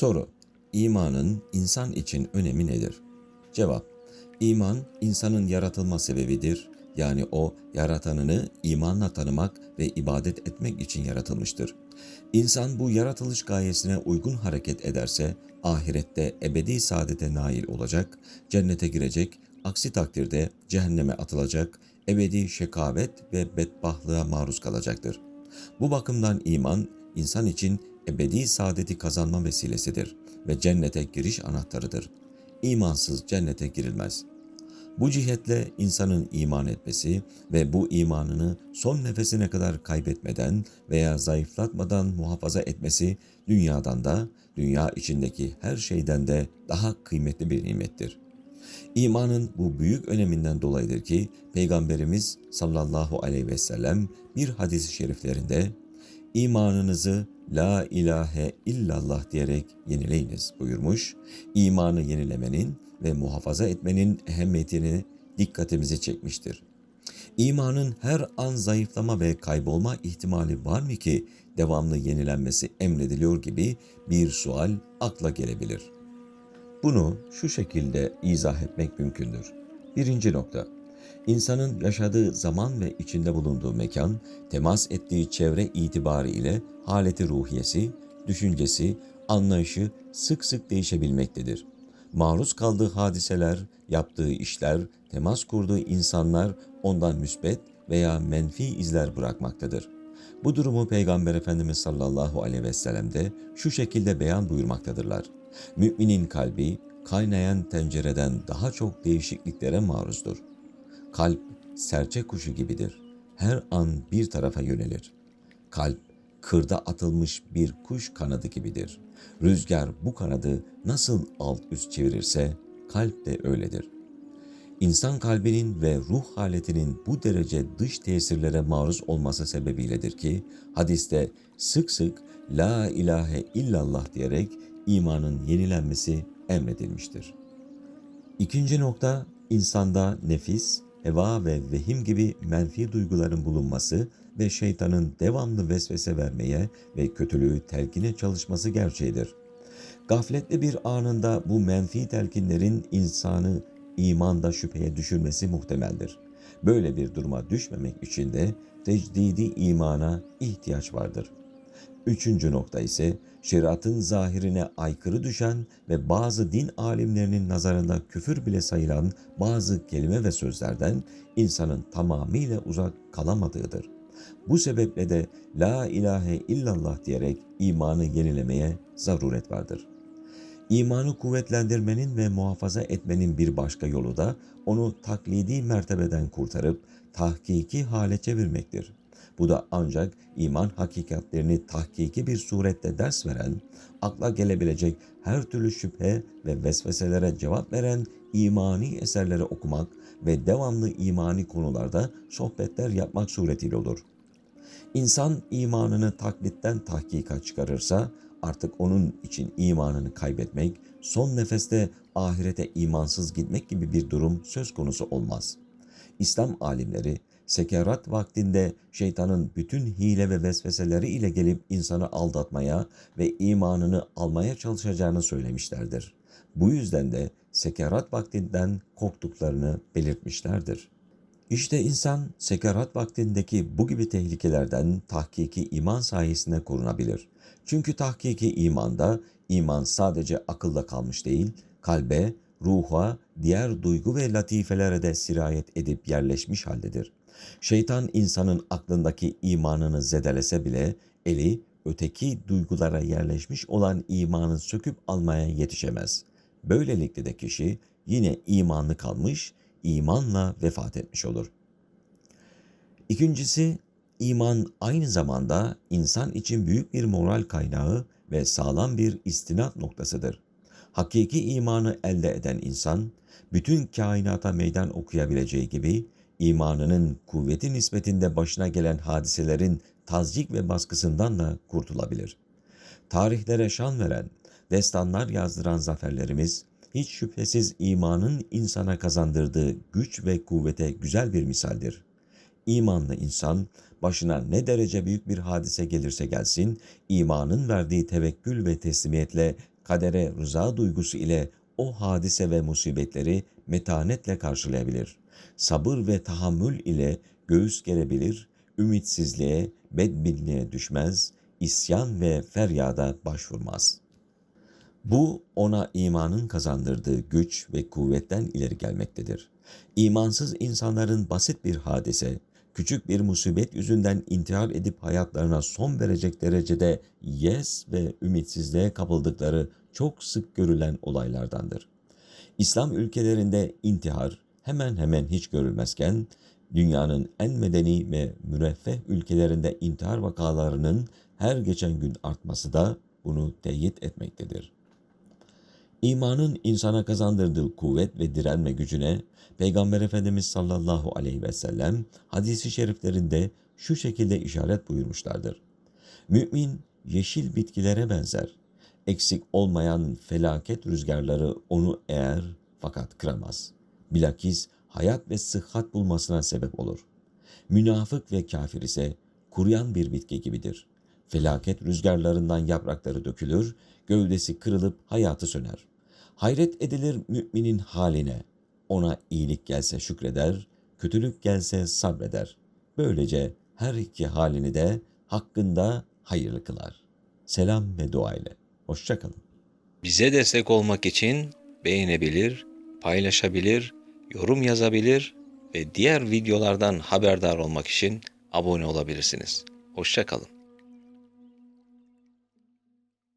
Soru: İmanın insan için önemi nedir? Cevap: İman insanın yaratılma sebebidir. Yani o yaratanını imanla tanımak ve ibadet etmek için yaratılmıştır. İnsan bu yaratılış gayesine uygun hareket ederse ahirette ebedi saadete nail olacak, cennete girecek, aksi takdirde cehenneme atılacak, ebedi şekavet ve bedbahtlığa maruz kalacaktır. Bu bakımdan iman insan için ebedi saadeti kazanma vesilesidir ve cennete giriş anahtarıdır. İmansız cennete girilmez. Bu cihetle insanın iman etmesi ve bu imanını son nefesine kadar kaybetmeden veya zayıflatmadan muhafaza etmesi dünyadan da, dünya içindeki her şeyden de daha kıymetli bir nimettir. İmanın bu büyük öneminden dolayıdır ki Peygamberimiz sallallahu aleyhi ve sellem bir hadis-i şeriflerinde imanınızı la ilahe illallah diyerek yenileyiniz buyurmuş. İmanı yenilemenin ve muhafaza etmenin ehemmiyetini dikkatimizi çekmiştir. İmanın her an zayıflama ve kaybolma ihtimali var mı ki devamlı yenilenmesi emrediliyor gibi bir sual akla gelebilir. Bunu şu şekilde izah etmek mümkündür. Birinci nokta. İnsanın yaşadığı zaman ve içinde bulunduğu mekan, temas ettiği çevre itibariyle haleti ruhiyesi, düşüncesi, anlayışı sık sık değişebilmektedir. Maruz kaldığı hadiseler, yaptığı işler, temas kurduğu insanlar ondan müsbet veya menfi izler bırakmaktadır. Bu durumu Peygamber Efendimiz sallallahu aleyhi ve sellem de şu şekilde beyan buyurmaktadırlar. Müminin kalbi kaynayan tencereden daha çok değişikliklere maruzdur. Kalp serçe kuşu gibidir. Her an bir tarafa yönelir. Kalp kırda atılmış bir kuş kanadı gibidir. Rüzgar bu kanadı nasıl alt üst çevirirse kalp de öyledir. İnsan kalbinin ve ruh haletinin bu derece dış tesirlere maruz olması sebebiyledir ki hadiste sık sık la ilahe illallah diyerek imanın yenilenmesi emredilmiştir. İkinci nokta insanda nefis, heva ve vehim gibi menfi duyguların bulunması ve şeytanın devamlı vesvese vermeye ve kötülüğü telkine çalışması gerçeğidir. Gafletli bir anında bu menfi telkinlerin insanı imanda şüpheye düşürmesi muhtemeldir. Böyle bir duruma düşmemek için de tecdidi imana ihtiyaç vardır. Üçüncü nokta ise şeriatın zahirine aykırı düşen ve bazı din alimlerinin nazarında küfür bile sayılan bazı kelime ve sözlerden insanın tamamıyla uzak kalamadığıdır. Bu sebeple de La ilahe illallah diyerek imanı yenilemeye zaruret vardır. İmanı kuvvetlendirmenin ve muhafaza etmenin bir başka yolu da onu taklidi mertebeden kurtarıp tahkiki hale çevirmektir. Bu da ancak iman hakikatlerini tahkiki bir surette ders veren, akla gelebilecek her türlü şüphe ve vesveselere cevap veren imani eserleri okumak ve devamlı imani konularda sohbetler yapmak suretiyle olur. İnsan imanını taklitten tahkika çıkarırsa artık onun için imanını kaybetmek, son nefeste ahirete imansız gitmek gibi bir durum söz konusu olmaz. İslam alimleri sekerat vaktinde şeytanın bütün hile ve vesveseleri ile gelip insanı aldatmaya ve imanını almaya çalışacağını söylemişlerdir. Bu yüzden de sekerat vaktinden korktuklarını belirtmişlerdir. İşte insan sekerat vaktindeki bu gibi tehlikelerden tahkiki iman sayesinde korunabilir. Çünkü tahkiki imanda iman sadece akılda kalmış değil, kalbe, ruha, diğer duygu ve latifelere de sirayet edip yerleşmiş haldedir. Şeytan insanın aklındaki imanını zedelese bile eli öteki duygulara yerleşmiş olan imanı söküp almaya yetişemez. Böylelikle de kişi yine imanlı kalmış, imanla vefat etmiş olur. İkincisi, iman aynı zamanda insan için büyük bir moral kaynağı ve sağlam bir istinat noktasıdır. Hakiki imanı elde eden insan, bütün kainata meydan okuyabileceği gibi, imanının kuvveti nispetinde başına gelen hadiselerin tazcik ve baskısından da kurtulabilir. Tarihlere şan veren, destanlar yazdıran zaferlerimiz, hiç şüphesiz imanın insana kazandırdığı güç ve kuvvete güzel bir misaldir. İmanlı insan, başına ne derece büyük bir hadise gelirse gelsin, imanın verdiği tevekkül ve teslimiyetle kadere rıza duygusu ile o hadise ve musibetleri metanetle karşılayabilir. Sabır ve tahammül ile göğüs gerebilir, ümitsizliğe, bedbinliğe düşmez, isyan ve feryada başvurmaz. Bu ona imanın kazandırdığı güç ve kuvvetten ileri gelmektedir. İmansız insanların basit bir hadise, küçük bir musibet yüzünden intihar edip hayatlarına son verecek derecede yes ve ümitsizliğe kapıldıkları çok sık görülen olaylardandır. İslam ülkelerinde intihar hemen hemen hiç görülmezken, dünyanın en medeni ve müreffeh ülkelerinde intihar vakalarının her geçen gün artması da bunu teyit etmektedir. İmanın insana kazandırdığı kuvvet ve direnme gücüne Peygamber Efendimiz sallallahu aleyhi ve sellem hadisi şeriflerinde şu şekilde işaret buyurmuşlardır. Mümin yeşil bitkilere benzer. Eksik olmayan felaket rüzgarları onu eğer fakat kıramaz. Bilakis hayat ve sıhhat bulmasına sebep olur. Münafık ve kafir ise kuruyan bir bitki gibidir. Felaket rüzgarlarından yaprakları dökülür, gövdesi kırılıp hayatı söner. Hayret edilir müminin haline. Ona iyilik gelse şükreder, kötülük gelse sabreder. Böylece her iki halini de hakkında hayırlı kılar. Selam ve dua ile. Hoşçakalın. Bize destek olmak için beğenebilir, paylaşabilir, yorum yazabilir ve diğer videolardan haberdar olmak için abone olabilirsiniz. Hoşçakalın.